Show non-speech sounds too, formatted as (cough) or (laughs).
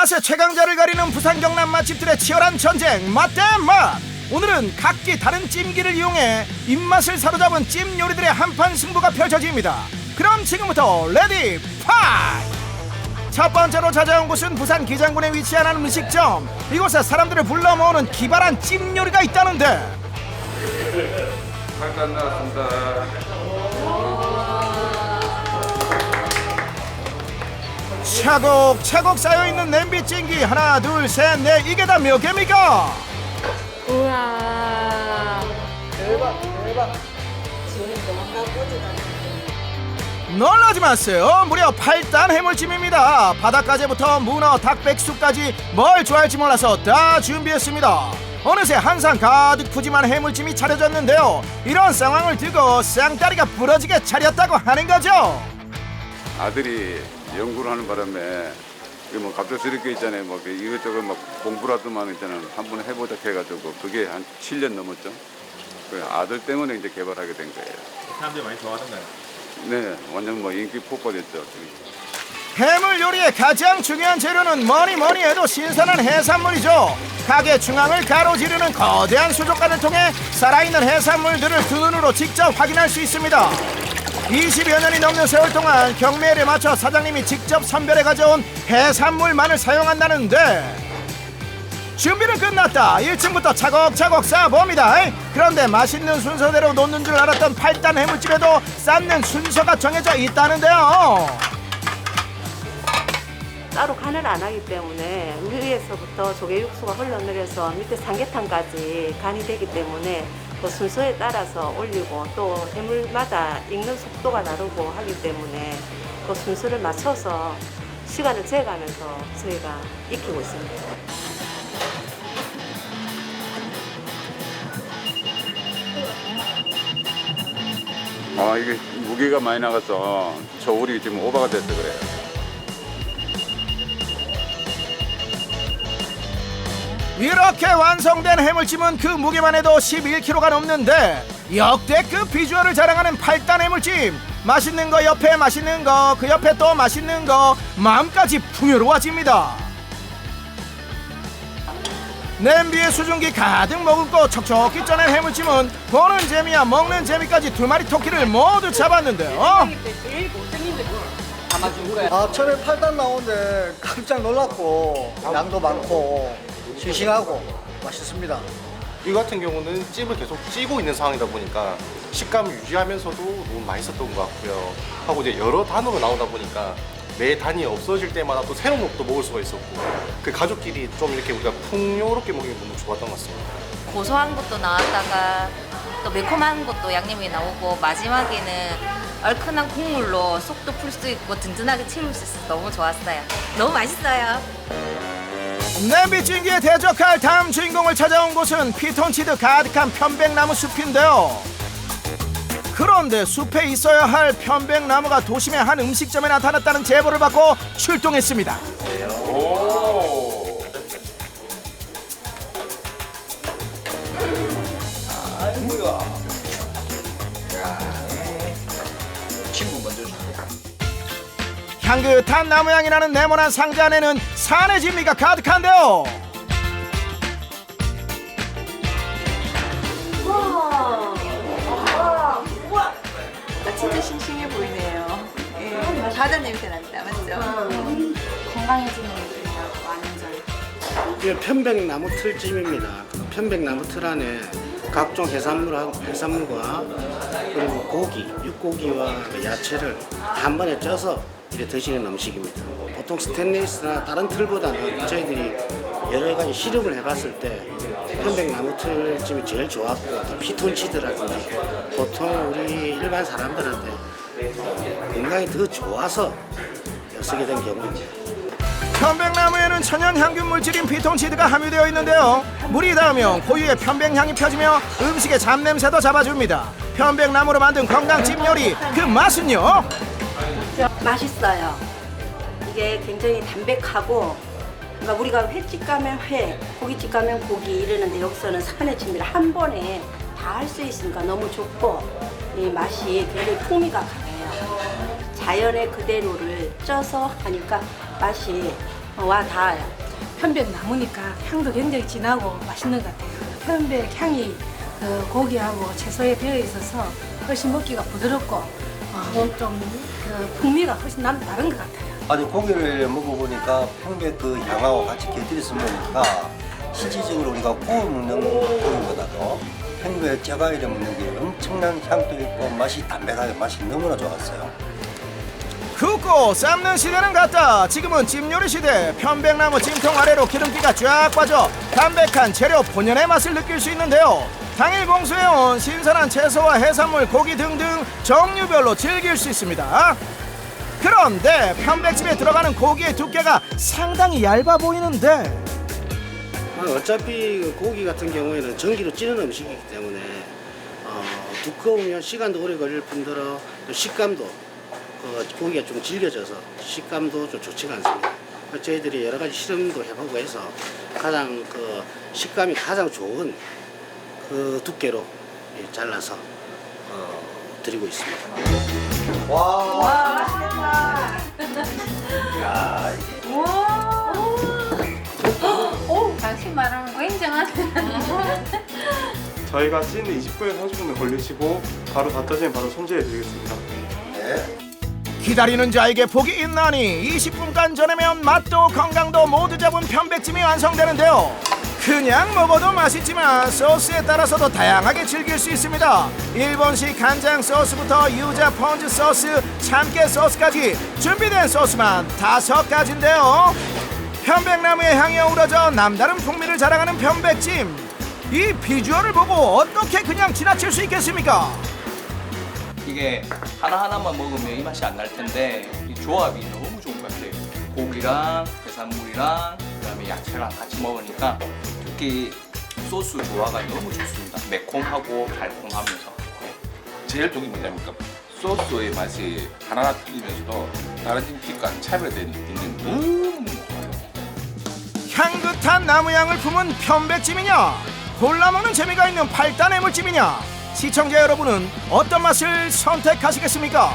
맛의 최강자를 가리는 부산 경남 맛집들의 치열한 전쟁 맛대 맛. 오늘은 각기 다른 찜기를 이용해 입맛을 사로잡은 찜 요리들의 한판 승부가 펼쳐집니다. 그럼 지금부터 레디 파이트! 첫 번째로 찾아온 곳은 부산 기장군에 위치한 한 음식점. 이곳에 사람들을 불러 모으는 기발한 찜 요리가 있다는데 (laughs) 잠깐 나왔습니다. 차곡 차곡 쌓여 있는 냄비 찜기 하나 둘 셋 넷 이게 다 몇 개입니까? 우와. 놀라지 마세요. 무려 8단 해물찜입니다. 바닷가재부터 문어, 닭백숙까지 뭘 좋아할지 몰라서 다 준비했습니다. 어느새 한상 가득 푸짐한 해물찜이 차려졌는데요. 이런 상황을 두고 쌍다리가 부러지게 차렸다고 하는 거죠. 아들이 연구를 하는 바람에 이게 뭐 갑작스럽게 있잖아요. 뭐 이것저것 막 공부라도만 있잖아요. 한번 해보자 해가지고 그게 한 7년 넘었죠. 그 아들 때문에 이제 개발하게 된 거예요. 사람들이 많이 좋아하던가요? 네, 완전 뭐 인기 폭발했죠. 해물 요리의 가장 중요한 재료는 뭐니 뭐니 해도 신선한 해산물이죠. 가게 중앙을 가로지르는 거대한 수족관을 통해 살아있는 해산물들을 두 눈으로 직접 확인할 수 있습니다. 20여 년이 넘는 세월 동안 경매를 맞춰 사장님이 직접 선별해 가져온 해산물만을 사용한다는데 준비는 끝났다. 1층부터 차곡차곡 쌓아봅니다. 그런데 맛있는 순서대로 놓는 줄 알았던 8단 해물집에도 쌓는 순서가 정해져 있다는데요. 따로 간을 안 하기 때문에 위에서부터 조개 육수가 흘러내려서 밑에 삼계탕까지 간이 되기 때문에 그 순서에 따라서 올리고 또 해물마다 익는 속도가 다르고 하기 때문에 그 순서를 맞춰서 시간을 재가면서 저희가 익히고 있습니다. 아 이게 무게가 많이 나가서 저울이 지금 오버가 돼서 그래요. 이렇게 완성된 해물찜은 그 무게만 해도 11kg가 넘는데 역대급 비주얼을 자랑하는 8단 해물찜. 맛있는 거 옆에 맛있는 거 그 옆에 또 맛있는 거 마음까지 풍요로워집니다. 냄비에 수증기 가득 머금고 척척히 쪄낸 해물찜은 보는 재미야 먹는 재미까지 두 마리 토끼를 모두 잡았는데요. 아 처음에 8단 나오는데 깜짝 놀랐고 양도 많고 싱싱하고 맛있습니다. 이 같은 경우는 찜을 계속 찌고 있는 상황이다 보니까 식감을 유지하면서도 너무 맛있었던 것 같고요. 하고 이제 여러 단으로 나오다 보니까 매 단이 없어질 때마다 또 새로운 것도 먹을 수가 있었고 그 가족끼리 좀 이렇게 우리가 풍요롭게 먹기 너무 좋았던 것 같습니다. 고소한 것도 나왔다가 또 매콤한 것도 양념이 나오고 마지막에는 얼큰한 국물로 속도 풀 수 있고 든든하게 채울 수 있어서 너무 좋았어요. 너무 맛있어요. 냄비 찜기에 대적할 다음 주인공을 찾아온 곳은 피톤치드 가득한 편백나무 숲인데요. 그런데 숲에 있어야 할 편백나무가 도심의 한 음식점에 나타났다는 제보를 받고 출동했습니다. 향긋한 나무 향이 나는 네모난 상자 안에는 산의 진미가 가득한데요. 아, 진짜 싱싱해 보이네요. 예, 바다 냄새 난다, 맞죠? 건강해지는 느낌이야 완전. 이게 편백나무 틀찜입니다. 편백나무 틀 안에 각종 해산물하고 해산물과 그리고 고기, 육고기와 야채를 한 번에 쪄서 이렇게 드시는 음식입니다. 보통 스테인리스나 다른 틀보다는 저희들이 여러 가지 실험을 해봤을 때 편백나무 틀찜이 제일 좋았고 또 피톤치드라든지 보통 우리 일반 사람들한테 건강이 더 좋아서 쓰게 된 경우입니다. 편백나무에는 천연 향균 물질인 피톤치드가 함유되어 있는데요. 물이 닿으면 고유의 편백향이 펴지며 음식의 잡냄새도 잡아줍니다. 편백나무로 만든 건강찜 요리 그 맛은요? 맛있어요. 이게 굉장히 담백하고 그러니까 우리가 횟집 가면 회, 고깃집 가면 고기 이러는데 여기서는 산의 진미를 한 번에 다 할 수 있으니까 너무 좋고 이 맛이 굉장히 풍미가 강해요. 자연의 그대로를 쪄서 하니까 맛이 와 닿아요. 편백 나무니까 향도 굉장히 진하고 맛있는 것 같아요. 편백 향이 그 고기하고 채소에 배어 있어서 훨씬 먹기가 부드럽고 어, 좀그 풍미가 훨씬 남 다른 것 같아요. 아니 고기를 먹어보니까 평백 그 향하고 같이 곁들여서 먹으니까 실질적으로 우리가 구워 먹는 고기보다도 평백 쪄가이를 먹는 게 엄청난 향도 있고 맛이 담백하게 맛이 너무나 좋았어요. 굽고 삶는 시대는 갔다 지금은 찜 요리 시대 편백나무 찜통 아래로 기름기가 쫙 빠져 담백한 재료 본연의 맛을 느낄 수 있는데요 당일 공수해온 신선한 채소와 해산물 고기 등등 종류별로 즐길 수 있습니다 그런데 편백집에 들어가는 고기의 두께가 상당히 얇아 보이는데 아, 어차피 그 고기 같은 경우에는 전기로 찌는 음식이기 때문에 어, 두꺼우면 시간도 오래 걸릴 뿐더러 또 식감도 그 고기가 좀 질겨져서 식감도 좀 좋지가 않습니다. 저희들이 여러 가지 실험도 해보고 해서 가장 그 식감이 가장 좋은 그 두께로 예, 잘라서 어, 드리고 있습니다. 오, 당신 말하는 거 굉장하네. 저희가 찌는 20분에서 30분 걸리시고 바로 다 떠지면 바로 손질해 드리겠습니다. 기다리는 자에게 복이 있나니 20분간 전에면 맛도 건강도 모두 잡은 편백찜이 완성되는데요. 그냥 먹어도 맛있지만 소스에 따라서도 다양하게 즐길 수 있습니다. 일본식 간장 소스부터 유자 펀즈 소스, 참깨 소스까지 준비된 소스만 다섯 가지인데요. 편백나무의 향이 어우러져 남다른 풍미를 자랑하는 편백찜. 이 비주얼을 보고 어떻게 그냥 지나칠 수 있겠습니까? 이게 하나하나만 먹으면 이 맛이 안 날 텐데 이 조합이 너무 좋은 것 같아요. 고기랑 해산물이랑 그다음에 야채랑 같이 먹으니까 특히 소스 조화가 너무 좋습니다. 매콤하고 달콤하면서. 제일 좋은 게 뭐냐니까 소스의 맛이 하나하나 틀리면서도 다른 있는 너무 좋아요. 향긋한 나무향을 품은 편백찜이냐 골라먹는 재미가 있는 팔단 해물찜이냐 시청자 여러분은 어떤 맛을 선택하시겠습니까?